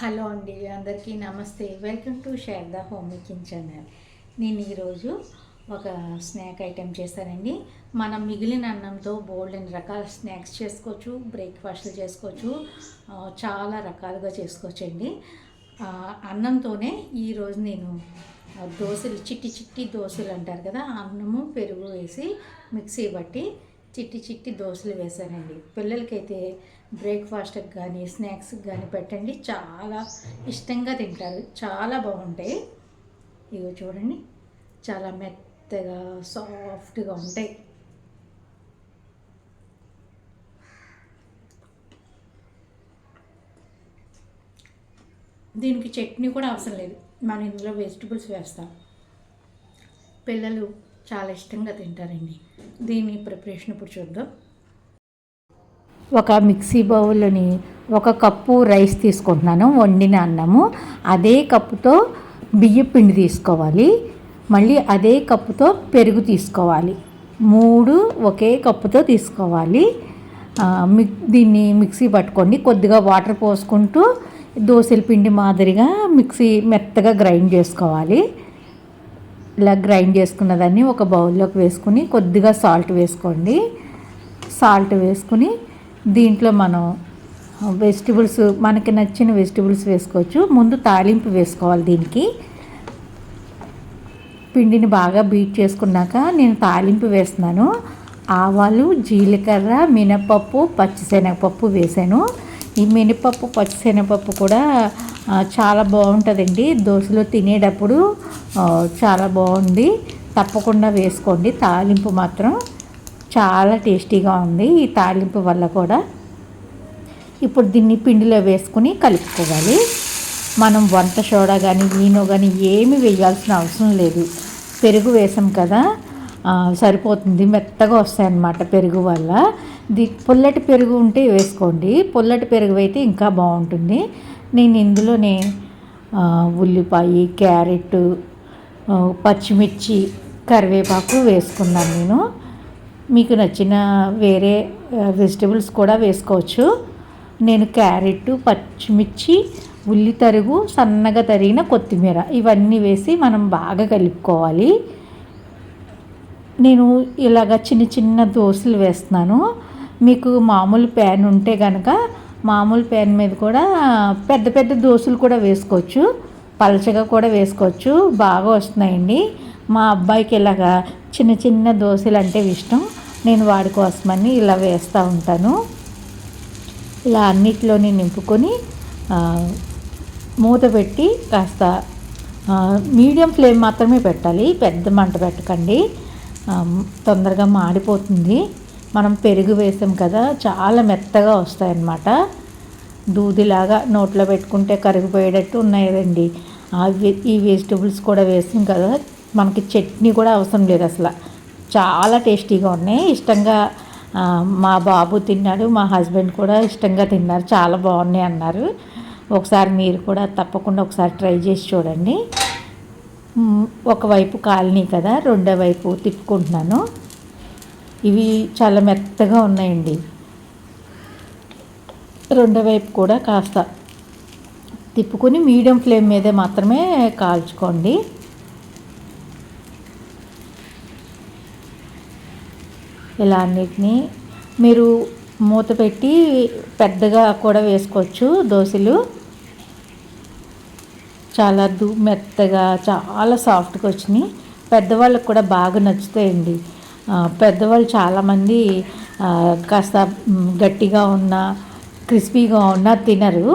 Hello అండి అందరికీ నమస్తే. Welcome to share the home making channel నేను ఈరోజు ఒక స్నాక్ ఐటెం చేస్తానండి మనం మిగిలిన అన్నంతో బోల్డ్ రకాల స్నాక్స్ చేసుకోవచ్చు బ్రేక్ఫాస్ట్లు చేసుకోవచ్చు చాలా రకాలుగా చేసుకోవచ్చు అండి అన్నంతోనే ఈరోజు నేను దోశలు చిట్టి చిట్టి దోశలు అంటారు కదా అన్నము పెరుగు వేసి మిక్సీ బట్టి చిట్టి చిట్టి దోశలు వేశానండి. పిల్లలకైతే బ్రేక్ఫాస్ట్కి కానీ స్నాక్స్కి కానీ పెట్టండి. చాలా ఇష్టంగా తింటారు. చాలా బాగుంటాయి. ఇవి చూడండి. చాలా మెత్తగా సాఫ్ట్గా ఉంటాయి. దీనికి చట్నీ కూడా అవసరం లేదు. మనం ఇందులో వెజిటబుల్స్ వేస్తాం. పిల్లలు చాలా ఇష్టంగా తింటారండి. దీని ప్రిపరేషన్ ఇప్పుడు చూద్దాం. ఒక మిక్సీ బౌల్ని ఒక కప్పు రైస్ తీసుకుంటున్నాను వండిన అన్నము. అదే కప్పుతో బియ్య పిండి తీసుకోవాలి. మళ్ళీ అదే కప్పుతో పెరుగు తీసుకోవాలి. మూడు ఒకే కప్పుతో తీసుకోవాలి. మిక్ దీన్ని మిక్సీ పట్టుకోండి కొద్దిగా వాటర్ పోసుకుంటూ దోశల పిండి మాదిరిగా మిక్సీ మెత్తగా గ్రైండ్ చేసుకోవాలి. ఇలా గ్రైండ్ చేసుకున్న దాన్ని ఒక బౌల్లోకి వేసుకుని కొద్దిగా సాల్ట్ వేసుకోండి. సాల్ట్ వేసుకుని దీంట్లో మనం వెజిటబుల్స్ మనకి నచ్చిన వెజిటబుల్స్ వేసుకోవచ్చు. ముందు తాలింపు వేసుకోవాలి దీనికి. పిండిని బాగా బీట్ చేసుకున్నాక నేను తాలింపు వేస్తున్నాను. ఆవాలు జీలకర్ర మినపప్పు పచ్చిశనగపప్పు వేసాను. ఈ మినపప్పు పచ్చిశనగపప్పు కూడా చాలా బాగుంటుందండి. దోశలో తినేటప్పుడు చాలా బాగుంది. తప్పకుండా వేసుకోండి. తాలింపు మాత్రం చాలా టేస్టీగా ఉంది ఈ తాలింపు వల్ల కూడా. ఇప్పుడు దీన్ని పిండిలో వేసుకుని కలుపుకోవాలి. మనం వంట సోడా కానీ ఈనో కానీ ఏమి వేయాల్సిన అవసరం లేదు. పెరుగు వేసాం కదా సరిపోతుంది. మెత్తగా వస్తాయన్నమాట పెరుగు వల్ల. ది పుల్లటి పెరుగు ఉంటే వేసుకోండి. పుల్లటి పెరుగు అయితే ఇంకా బాగుంటుంది. నేను ఇందులోనే ఉల్లిపాయ క్యారెట్ పచ్చిమిర్చి కరివేపాకు వేసుకున్నాను నేను. మీకు నచ్చిన వేరే వెజిటబుల్స్ కూడా వేసుకోవచ్చు. నేను క్యారెట్ పచ్చిమిర్చి ఉల్లి తరుగు సన్నగా తరిగిన కొత్తిమీర ఇవన్నీ వేసి మనం బాగా కలుపుకోవాలి. నేను ఇలాగ చిన్న చిన్న దోశలు వేస్తున్నాను. మీకు మామూలు ప్యాన్ ఉంటే కనుక మామూలు ప్యాన్ మీద కూడా పెద్ద పెద్ద దోశలు కూడా వేసుకోవచ్చు. పలచగా కూడా వేసుకోవచ్చు. బాగా వస్తున్నాయండి. మా అబ్బాయికి ఇలాగా చిన్న చిన్న దోశలు అంటే ఇష్టం. నేను వాడి కోసమని ఇలా వేస్తూ ఉంటాను. ఇలా అన్నిటిలోని నింపుకొని మూత పెట్టి కాస్త మీడియం ఫ్లేమ్ మాత్రమే పెట్టాలి. పెద్ద మంట పెట్టకండి. తొందరగా మాడిపోతుంది. మనం పెరుగు వేసాం కదా చాలా మెత్తగా వస్తాయన్నమాట. దూదిలాగా నోట్లో పెట్టుకుంటే కరిగిపోయేటట్టు ఉన్నాయండి ఈ వెజిటబుల్స్ కూడా వేసాం కదా మనకి చట్నీ కూడా అవసరం లేదు అసలు. చాలా టేస్టీగా ఉన్నాయి. ఇష్టంగా మా బాబు తిన్నాడు మా హస్బెండ్ కూడా ఇష్టంగా తిన్నారు. చాలా బాగున్నాయి అన్నారు. ఒకసారి మీరు కూడా తప్పకుండా ఒకసారి ట్రై చేసి చూడండి. ఒకవైపు కాలనీ కదా రెండో వైపు తిప్పుకుంటున్నాను. ఇవి చాలా మెత్తగా ఉన్నాయండి. రెండో వైపు కూడా కాస్త తిప్పుకొని మీడియం ఫ్లేమ్ మీద మాత్రమే కాల్చుకోండి. ఇలా అన్నిటినీ మీరు మూత పెట్టి పెద్దగా కూడా వేసుకోవచ్చు దోశలు. చాలా దూ మెత్తగా చాలా సాఫ్ట్గా వచ్చినాయి. పెద్దవాళ్ళకి కూడా బాగా నచ్చుతాయండి. పెద్దవాళ్ళు చాలామంది కాస్త గట్టిగా ఉన్న క్రిస్పీగా ఉన్న తినరు.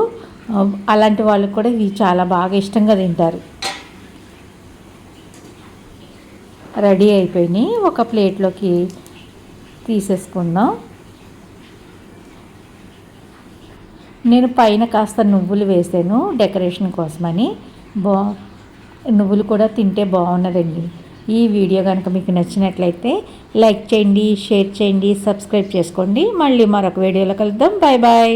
అలాంటి వాళ్ళకి కూడా ఇవి చాలా బాగా ఇష్టంగా తింటారు. రెడీ అయిపోయినాయి. ఒక ప్లేట్లోకి తీసేసుకుందాం. నేను పైన కాస్త నువ్వులు వేసాను డెకరేషన్ కోసమని. బా నువ్వులు కూడా తింటే బాగున్నదండి ఈ వీడియో కనుక మీకు నచ్చినట్లయితే లైక్ చేయండి షేర్ చేయండి సబ్స్క్రైబ్ చేసుకోండి. మళ్ళీ మరొక వీడియోలో కలుద్దాం. Bye bye